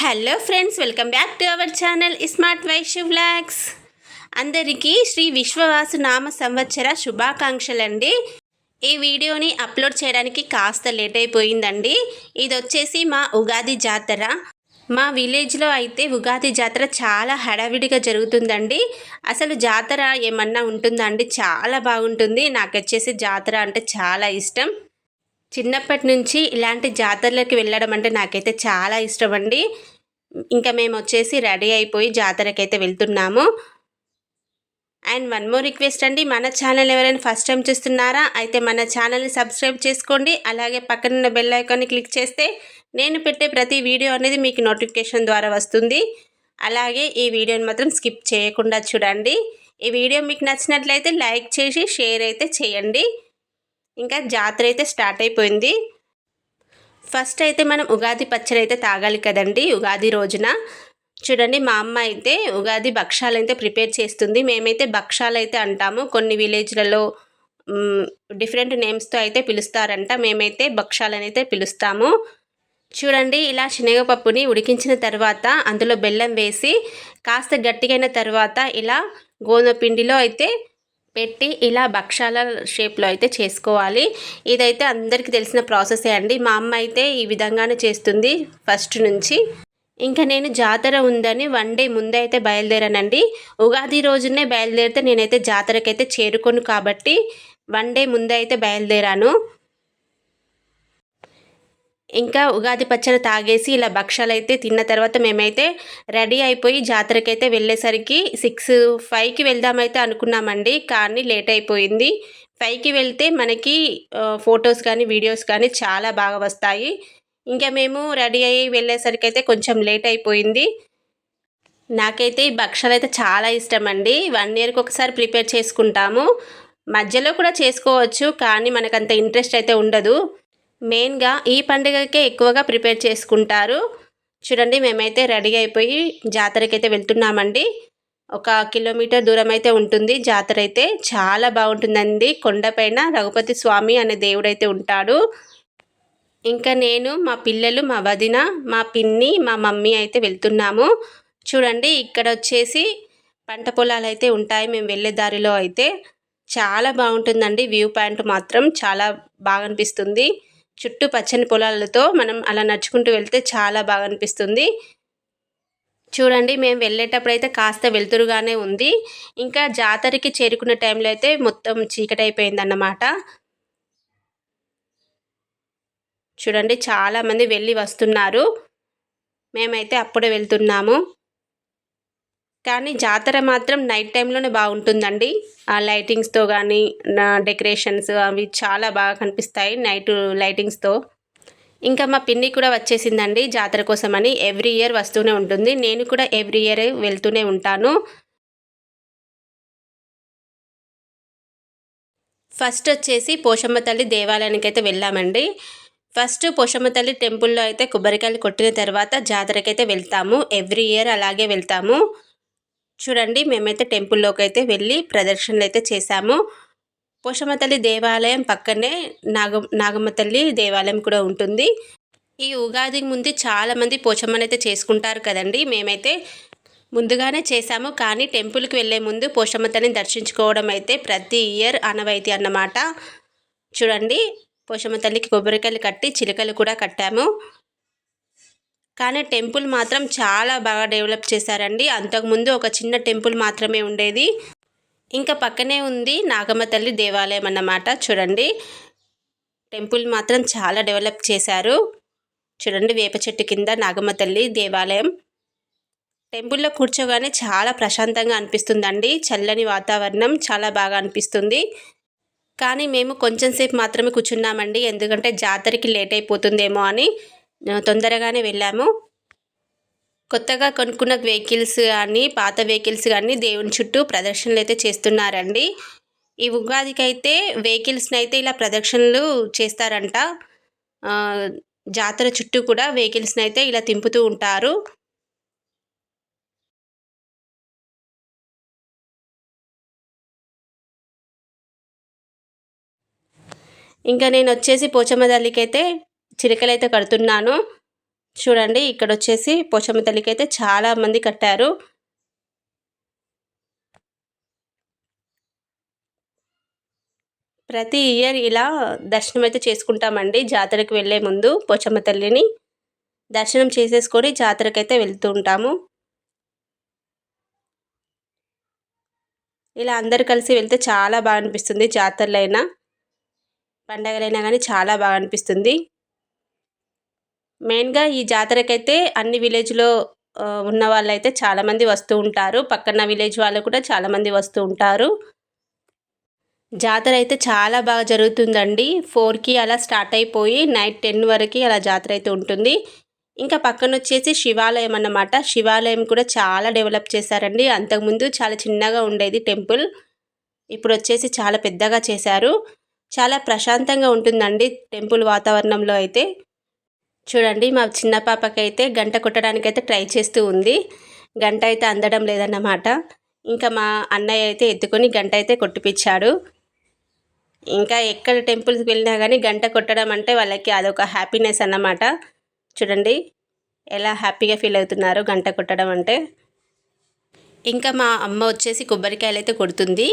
Hello friends welcome back to our channel smart Vaishya vlogs అందరికీ శ్రీ విశ్వవాసు నామ సంవత్సర శుభాకాంక్షలు అండి ఈ వీడియోని అప్లోడ్ చేయడానికి కాస్త లేట్ అయిపోయిందండి. ఇది వచ్చేసి మా ఉగాది జాతర. మా విలేజ్లో అయితే ఉగాది జాతర చాలా హడావిడిగా జరుగుతుందండి. అసలు జాతర ఏమన్నా ఉంటుందండి చాలా బాగుంటుంది. నాకు వచ్చేసి జాతర అంటే చాలా ఇష్టం. చిన్నప్పటి నుంచి ఇలాంటి జాతరలకు వెళ్ళడం అంటే నాకైతే చాలా ఇష్టం అండి ఇంకా మేము వచ్చేసి రెడీ అయిపోయి జాతరకి అయితే వెళ్తున్నాము. అండ్ వన్ మోర్ రిక్వెస్ట్ అండి మన ఛానల్ ఎవరైనా ఫస్ట్ టైం చూస్తున్నారా అయితే మన ఛానల్ని సబ్స్క్రైబ్ చేసుకోండి. అలాగే పక్కనున్న బెల్ ఐకాన్ని క్లిక్ చేస్తే నేను పెట్టే ప్రతి వీడియో అనేది మీకు నోటిఫికేషన్ ద్వారా వస్తుంది. అలాగే ఈ వీడియోని మాత్రం స్కిప్ చేయకుండా చూడండి. ఈ వీడియో మీకు నచ్చినట్లయితే లైక్ చేసి షేర్ అయితే చేయండి. ఇంకా జాతర అయితే స్టార్ట్ అయిపోయింది. ఫస్ట్ అయితే మనం ఉగాది పచ్చడి అయితే తాగాలి కదండి ఉగాది రోజున. చూడండి మా అమ్మ అయితే ఉగాది భక్షాలు అయితే ప్రిపేర్ చేస్తుంది. మేమైతే భక్షాలు అయితే అంటాము. కొన్ని విలేజ్లలో డిఫరెంట్ నేమ్స్తో అయితే పిలుస్తారంట. మేమైతే భక్షాలని అయితే పిలుస్తాము. చూడండి ఇలా శనగపప్పుని ఉడికించిన తర్వాత అందులో బెల్లం వేసి కాస్త గట్టిగైన తర్వాత ఇలా గోధుమ పిండిలో అయితే పెట్టి ఇలా భక్షాల షేప్లో అయితే చేసుకోవాలి. ఇదైతే అందరికీ తెలిసిన ప్రాసెసే అండి. మా అమ్మ అయితే ఈ విధంగానే చేస్తుంది ఫస్ట్ నుంచి. ఇంకా నేను జాతర ఉందని వన్ డే ముందే అయితే బయలుదేరానండి. ఉగాది రోజునే బయలుదేరితే నేనైతే జాతరకైతే చేరుకోను కాబట్టి వన్ డే ముందే అయితే బయలుదేరాను. ఇంకా ఉగాది పచ్చడి తాగేసి ఇలా భక్షాలు అయితే తిన్న తర్వాత మేమైతే రెడీ అయిపోయి జాతరకైతే వెళ్ళేసరికి సిక్స్ ఫైవ్కి వెళ్దామైతే అనుకున్నామండి కానీ లేట్ అయిపోయింది. ఫైవ్కి వెళ్తే మనకి ఫొటోస్ కానీ వీడియోస్ కానీ చాలా బాగా వస్తాయి. ఇంకా మేము రెడీ అయ్యి వెళ్ళేసరికి అయితే కొంచెం లేట్ అయిపోయింది. నాకైతే ఈ భక్షాలు అయితే చాలా ఇష్టం అండి. వన్ ఇయర్కి ఒకసారి ప్రిపేర్ చేసుకుంటాము. మధ్యలో కూడా చేసుకోవచ్చు కానీ మనకంత ఇంట్రెస్ట్ అయితే ఉండదు. మెయిన్గా ఈ పండుగకే ఎక్కువగా ప్రిపేర్ చేసుకుంటారు. చూడండి మేమైతే రెడీ అయిపోయి జాతరకి అయితే వెళ్తున్నామండి. ఒక కిలోమీటర్ దూరం అయితే ఉంటుంది. జాతర అయితే చాలా బాగుంటుందండి. కొండపైన రఘుపతి స్వామి అనే దేవుడైతే ఉంటాడు. ఇంకా నేను మా పిల్లలు మా వదిన మా పిన్ని మా మమ్మీ అయితే వెళ్తున్నాము. చూడండి ఇక్కడ వచ్చేసి పంట పొలాలు అయితే ఉంటాయి. మేము వెళ్ళే దారిలో అయితే. చాలా బాగుంటుందండి. వ్యూ పాయింట్ మాత్రం చాలా బాగా అనిపిస్తుంది. చుట్టూ పచ్చని పొలాలతో మనం అలా నడుచుకుంటూ వెళ్తే చాలా బాగా అనిపిస్తుంది. చూడండి మేము వెళ్ళేటప్పుడు అయితే కాస్త వెలుతురుగానే ఉంది. ఇంకా జాతరకి చేరుకున్న టైంలో అయితే మొత్తం చీకటి అయిపోయింది అన్నమాట చూడండి చాలామంది వెళ్ళి వస్తున్నారు. మేమైతే అప్పుడే వెళ్తున్నాము. కానీ జాతర మాత్రం నైట్ టైంలోనే బాగుంటుందండి. ఆ లైటింగ్స్తో కానీ నా డెకరేషన్స్ అవి చాలా బాగా కనిపిస్తాయి నైట్ లైటింగ్స్తో. ఇంకా మా పిన్ని కూడా వచ్చేసిందండి జాతర కోసమని. ఎవ్రీ ఇయర్ వస్తూనే ఉంటుంది. నేను కూడా ఎవ్రీ ఇయర్ వెళ్తూనే ఉంటాను. ఫస్ట్ వచ్చేసి పోషమ్మ తల్లి దేవాలయానికి అయితే వెళ్ళామండి. ఫస్ట్ పోషమ్మ తల్లి టెంపుల్లో అయితే కొబ్బరికాయలు కొట్టిన తర్వాత జాతరకైతే వెళ్తాము. ఎవ్రీ ఇయర్ అలాగే వెళ్తాము. చూడండి మేమైతే టెంపుల్లోకి అయితే వెళ్ళి ప్రదర్శనలు అయితే చేశాము. పోషమ్మ తల్లి దేవాలయం పక్కనే నాగ నాగమ్మ తల్లి దేవాలయం కూడా ఉంటుంది. ఈ ఉగాది ముందు చాలామంది పోషమ్మని అయితే చేసుకుంటారు కదండి. మేమైతే ముందుగానే చేశాము. కానీ టెంపుల్కి వెళ్ళే ముందు పోషమ్మ తల్లిని దర్శించుకోవడం అయితే ప్రతి ఇయర్ అనవైతే అన్నమాట. చూడండి పోషమ్మ తల్లికి కొబ్బరికాయలు కట్టి చిలుకలు కూడా కట్టాము. కానీ టెంపుల్ మాత్రం చాలా బాగా డెవలప్ చేశారండి. అంతకుముందు ఒక చిన్న టెంపుల్ మాత్రమే ఉండేది. ఇంకా పక్కనే ఉంది నాగమ్మ తల్లి దేవాలయం అన్నమాట. చూడండి. టెంపుల్ మాత్రం చాలా డెవలప్ చేశారు. చూడండి వేప చెట్టు కింద నాగమ్మ తల్లి దేవాలయం. టెంపుల్లో కూర్చోగానే చాలా ప్రశాంతంగా అనిపిస్తుందండి. చల్లని వాతావరణం చాలా బాగా అనిపిస్తుంది. కానీ మేము కొంచెం సేపు మాత్రమే కూర్చున్నామండి. ఎందుకంటే జాతరకి లేట్ అయిపోతుందేమో అని. తొందరగానే వెళ్ళాము. కొత్తగా కొనుక్కున్న వెహికల్స్ కానీ పాత వెహికల్స్ కానీ దేవుని చుట్టూ ప్రదర్శనలు అయితే చేస్తున్నారండి. ఈ ఉగాదికి అయితే వెహికల్స్ని అయితే ఇలా ప్రదక్షిణలు చేస్తారంట. జాతర చుట్టూ కూడా వెహికల్స్ని అయితే ఇలా తింపుతూ ఉంటారు. ఇంకా నేను వచ్చేసి పోచమ్మ తల్లికి అయితే చిరకలైతే కడుతున్నాను. చూడండి ఇక్కడ వచ్చేసి పోచమ్మ తల్లికి అయితే చాలా మంది కట్టారు. ప్రతి ఇయర్ ఇలా దర్శనం అయితే చేసుకుంటామండి జాతరకు వెళ్ళే ముందు పోచమ్మ తల్లిని. దర్శనం చేసేసుకొని జాతరకైతే వెళ్తూ ఉంటాము. ఇలా అందరు కలిసి వెళ్తే చాలా బాగా అనిపిస్తుంది జాతరలైనా. పండగలైనా కానీ చాలా బాగా అనిపిస్తుంది. మెయిన్గా ఈ జాతరకైతే అన్ని విలేజ్లో ఉన్న వాళ్ళైతే చాలామంది వస్తూ ఉంటారు. పక్కన విలేజ్ వాళ్ళు కూడా చాలామంది వస్తూ ఉంటారు. జాతర అయితే చాలా బాగా జరుగుతుందండి. ఫోర్కి అలా స్టార్ట్ అయిపోయి నైట్ టెన్ వరకు అలా జాతర అయితే ఉంటుంది. ఇంకా పక్కన వచ్చేసి శివాలయం అన్నమాట. శివాలయం కూడా చాలా డెవలప్ చేశారండి. అంతకుముందు చాలా చిన్నగా ఉండేది టెంపుల్. ఇప్పుడు వచ్చేసి చాలా పెద్దగా చేశారు. చాలా ప్రశాంతంగా ఉంటుందండి టెంపుల్ వాతావరణంలో అయితే. చూడండి మా చిన్న పాపకైతే గంట కొట్టడానికైతే ట్రై చేస్తూ ఉంది. గంట అయితే అందడం లేదన్నమాట. ఇంకా మా అన్నయ్య అయితే ఎత్తుకొని గంట అయితే కొట్టిపించాడు ఇంకా ఎక్కడ టెంపుల్కి వెళ్ళినా కానీ గంట కొట్టడం అంటే వాళ్ళకి అదొక హ్యాపీనెస్ అన్నమాట. చూడండి ఎలా హ్యాపీగా ఫీల్ అవుతున్నారు గంట కొట్టడం అంటే. ఇంకా మా అమ్మ వచ్చేసి కొబ్బరికాయలు అయితే కొడుతుంది.